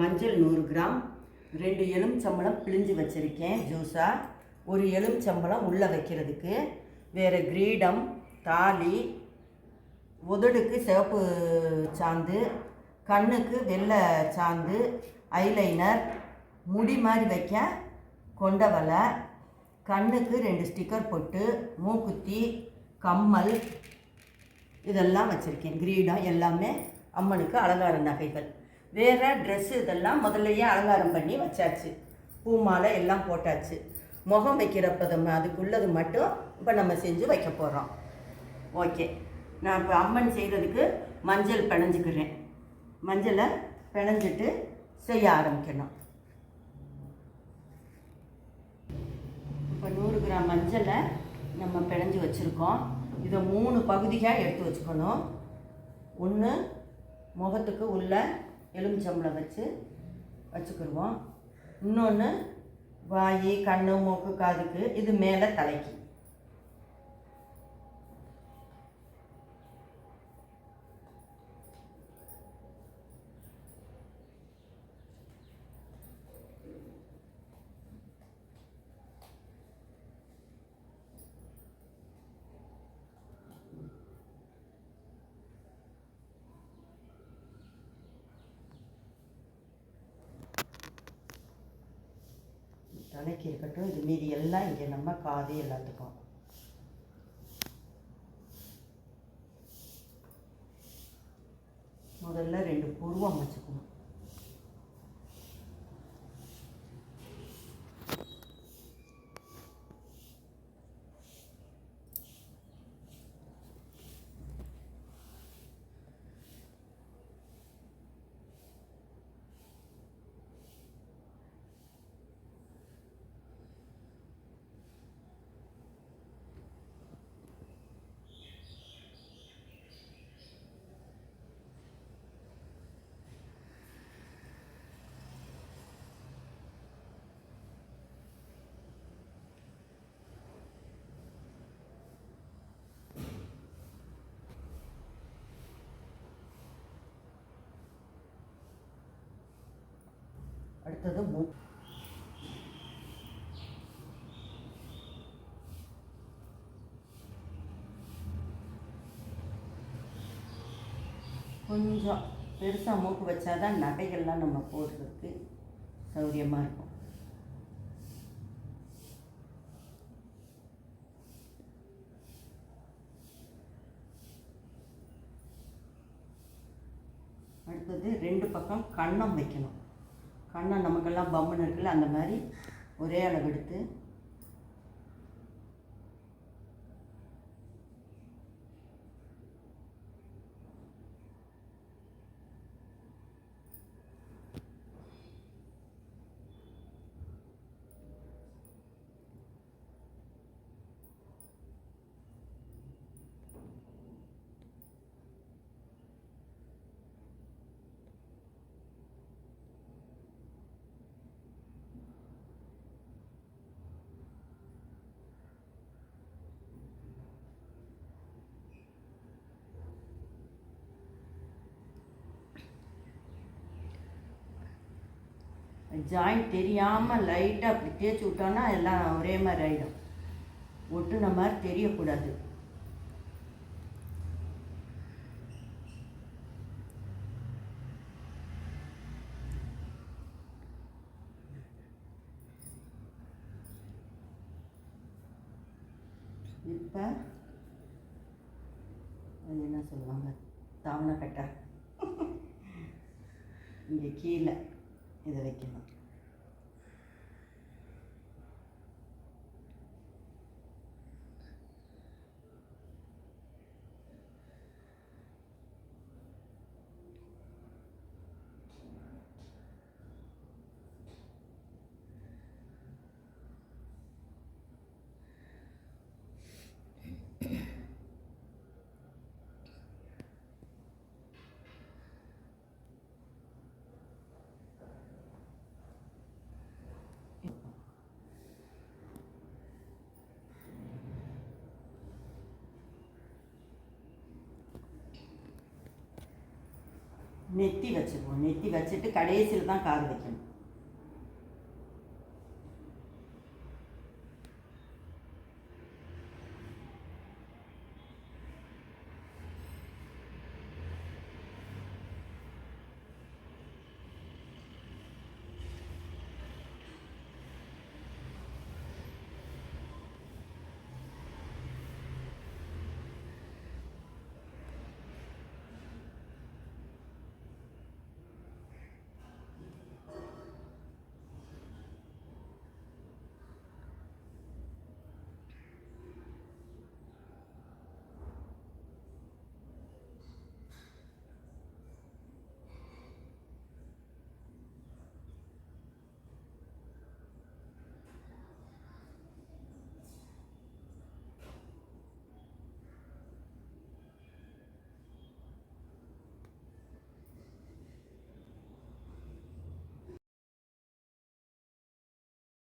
மஞ்சள் நூறு கிராம். ரெண்டு எலுமிச்சம்பழம் பிழிஞ்சு வச்சுருக்கேன் ஜூஸாக ஒரு எலுமிச்சம்பழம் உள்ளே வைக்கிறதுக்கு வேறு கிரீடம் தாலி உதடுக்கு சிவப்பு சாந்து கண்ணுக்கு வெள்ளை சாந்து ஐலைனர் முடி மாதிரி வைக்க கொண்டவலை கண்ணுக்கு ரெண்டு ஸ்டிக்கர் போட்டு மூக்குத்தி கம்மல் இதெல்லாம் வச்சுருக்கேன். கிரீடம் எல்லாமே அம்மனுக்கு அலங்கார நகைகள். வேறு ட்ரெஸ்ஸு இதெல்லாம் முதல்லையே அலங்காரம் பண்ணி வச்சாச்சு. பூ மாலை எல்லாம் போட்டாச்சு. முகம் வைக்கிறப்ப அதுக்குள்ளது மட்டும் இப்போ நம்ம செஞ்சு வைக்க போகிறோம் ஓகே. நான் இப்போ அம்மன் செய்கிறதுக்கு மஞ்சள் பிணைஞ்சிக்கிறேன். மஞ்சளை பிணைஞ்சிட்டு செய்ய ஆரம்பிக்கணும். இப்போ நூறு கிராம் மஞ்சளை நம்ம பிணைஞ்சு வச்சுருக்கோம். இதை மூணு பகுதியாக எடுத்து வச்சுக்கணும். ஒன்று முகத்துக்கு உள்ள எலுமிச்சம்பளம் வச்சு வச்சுக்கிடுவோம் இன்னொன்று வாய் கண் மூக்கு காதுக்கு இது மேலே தலைக்கு. தலைக்கு இருக்கட்டும் இது மீதி எல்லாம் இங்கே நம்ம காது எல்லாத்துக்கும். முதல்ல ரெண்டு புருவம் வச்சுக்கணும். அடுத்தது மூ. கொஞ்சம் பெருசாக மூக்கு வச்சாதான் நகைகள்லாம் நம்ம போடுறதுக்கு சௌரியமாக இருக்கும். அடுத்தது ரெண்டு பக்கம் கண்ணம் வைக்கணும். பண்ணால் நமக்கெல்லாம் பம்முன்னு இருக்குல்ல அந்த மாதிரி ஒரே அளவு எடுத்து ஜாயிண்ட் தெரியாமல் லைட்டாக அப்படி தேய்ச்சி விட்டோன்னா எல்லாம் ஒரே மாதிரி ஆகிடும் ஒட்டுன மாதிரி தெரியக்கூடாது. இப்போ அது என்ன சொல்லுவாங்க? தாவணை இங்கே கீழே. இதை வைக்கணும் நெத்தி வச்சுக்குவோம். நெத்தி வச்சுட்டு கடைசியில் தான் காது வைக்கணும்.